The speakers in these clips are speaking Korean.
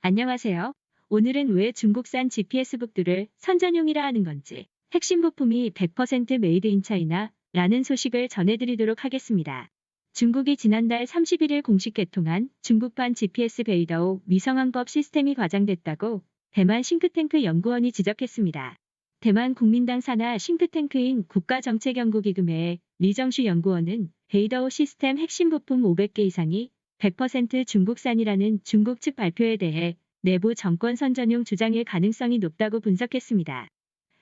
안녕하세요. 오늘은 왜 중국산 GPS 북두를 선전용이라 하는 건지, 핵심 부품이 100% 메이드 인 차이나 라는 소식을 전해드리도록 하겠습니다. 중국이 지난달 31일 공식 개통한 중국판 GPS 베이더호 위성항법 시스템이 과장됐다고 대만 싱크탱크 연구원이 지적했습니다. 대만 국민당 산하 싱크탱크인 국가정책연구기금회의 리정슈 연구원은 베이더호 시스템 핵심 부품 500개 이상이 100% 중국산이라는 중국 측 발표에 대해 내부 정권 선전용 주장일 가능성이 높다고 분석했습니다.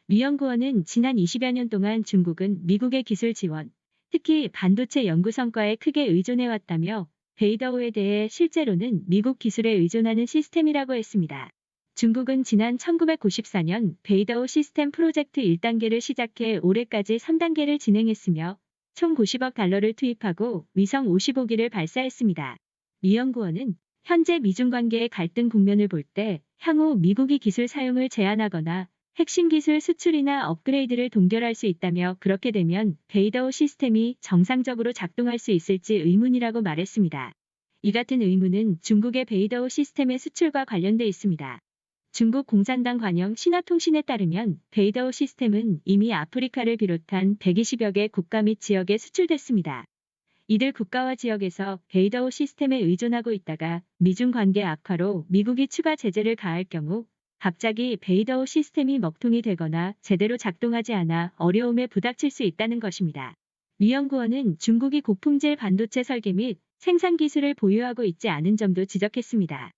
리 연구원은 지난 20여 년 동안 중국은 미국의 기술 지원, 특히 반도체 연구 성과에 크게 의존해왔다며 베이더호에 대해 실제로는 미국 기술에 의존하는 시스템이라고 했습니다. 중국은 지난 1994년 베이더호 시스템 프로젝트 1단계를 시작해 올해까지 3단계를 진행했으며 총 90억 달러를 투입하고 위성 55기를 발사했습니다. 리 연구원은 현재 미중 관계의 갈등 국면을 볼 때 향후 미국이 기술 사용을 제한하거나 핵심 기술 수출이나 업그레이드를 동결할 수 있다며 그렇게 되면 베이더호 시스템이 정상적으로 작동할 수 있을지 의문이라고 말했습니다. 이 같은 의문은 중국의 베이더호 시스템의 수출과 관련돼 있습니다. 중국 공산당 관영 신화통신에 따르면 베이더호 시스템은 이미 아프리카를 비롯한 120여 개 국가 및 지역에 수출됐습니다. 이들 국가와 지역에서 베이더호 시스템에 의존하고 있다가 미중 관계 악화로 미국이 추가 제재를 가할 경우 갑자기 베이더호 시스템이 먹통이 되거나 제대로 작동하지 않아 어려움에 부닥칠 수 있다는 것입니다. 리 연구원은 중국이 고품질 반도체 설계 및 생산 기술을 보유하고 있지 않은 점도 지적했습니다.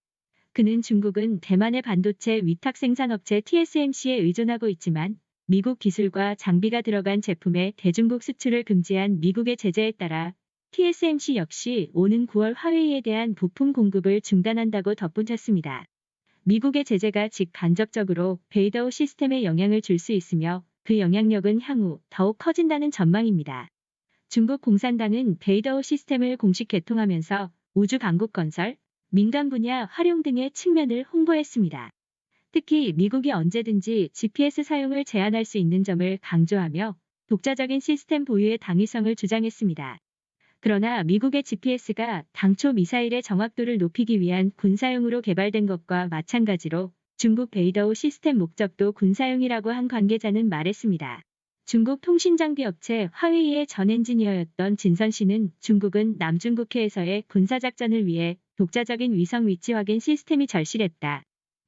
그는 중국은 대만의 반도체 위탁 생산업체 TSMC에 의존하고 있지만 미국 기술과 장비가 들어간 제품의 대중국 수출을 금지한 미국의 제재에 따라 TSMC 역시 오는 9월 화웨이에 대한 부품 공급을 중단한다고 덧붙였습니다. 미국의 제재가 직간접적으로 베이더호 시스템에 영향을 줄 수 있으며 그 영향력은 향후 더욱 커진다는 전망입니다. 중국 공산당은 베이더호 시스템을 공식 개통하면서 우주 강국 건설, 민간 분야 활용 등의 측면을 홍보했습니다. 특히 미국이 언제든지 GPS 사용을 제한할 수 있는 점을 강조하며 독자적인 시스템 보유의 당위성을 주장했습니다. 그러나 미국의 GPS가 당초 미사일의 정확도를 높이기 위한 군사용으로 개발된 것과 마찬가지로 중국 베이더호 시스템 목적도 군사용이라고 한 관계자는 말했습니다. 중국 통신장비 업체 화웨이의 전 엔지니어였던 진선 씨는 중국은 남중국해에서의 군사작전을 위해 독자적인 위성 위치 확인 시스템이 절실했다.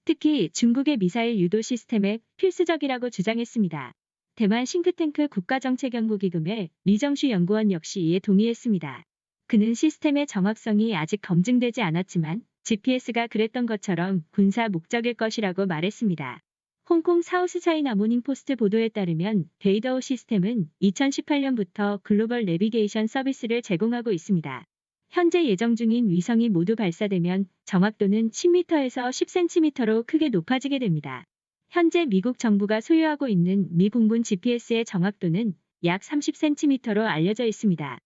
특히 중국의 미사일 유도 시스템에 필수적이라고 주장했습니다. 대만 싱크탱크 국가정책연구기금의 리정슈 연구원 역시 이에 동의했습니다. 그는 시스템의 정확성이 아직 검증되지 않았지만 GPS가 그랬던 것처럼 군사 목적일 것이라고 말했습니다. 홍콩 사우스 차이나 모닝포스트 보도에 따르면 베이더호 시스템은 2018년부터 글로벌 내비게이션 서비스를 제공하고 있습니다. 현재 예정 중인 위성이 모두 발사되면 정확도는 10m에서 10cm로 크게 높아지게 됩니다. 현재 미국 정부가 소유하고 있는 미 공군 GPS의 정확도는 약 30cm로 알려져 있습니다.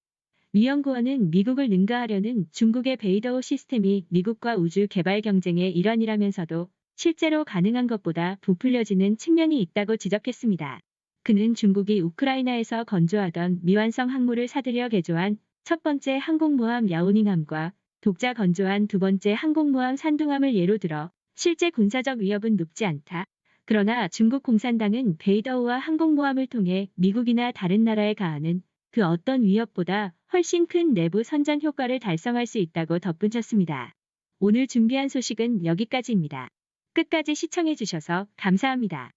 미 연구원은 미국을 능가하려는 중국의 베이더호 시스템이 미국과 우주 개발 경쟁의 일환이라면서도 실제로 가능한 것보다 부풀려지는 측면이 있다고 지적했습니다. 그는 중국이 우크라이나에서 건조하던 미완성 항모를 사들여 개조한 첫 번째 항공모함 야오닝함과 독자 건조한 두 번째 항공모함 산둥함을 예로 들어 실제 군사적 위협은 높지 않다. 그러나 중국 공산당은 베이더호와 항공모함을 통해 미국이나 다른 나라에 가하는 그 어떤 위협보다 훨씬 큰 내부 선전 효과를 달성할 수 있다고 덧붙였습니다. 오늘 준비한 소식은 여기까지입니다. 끝까지 시청해주셔서 감사합니다.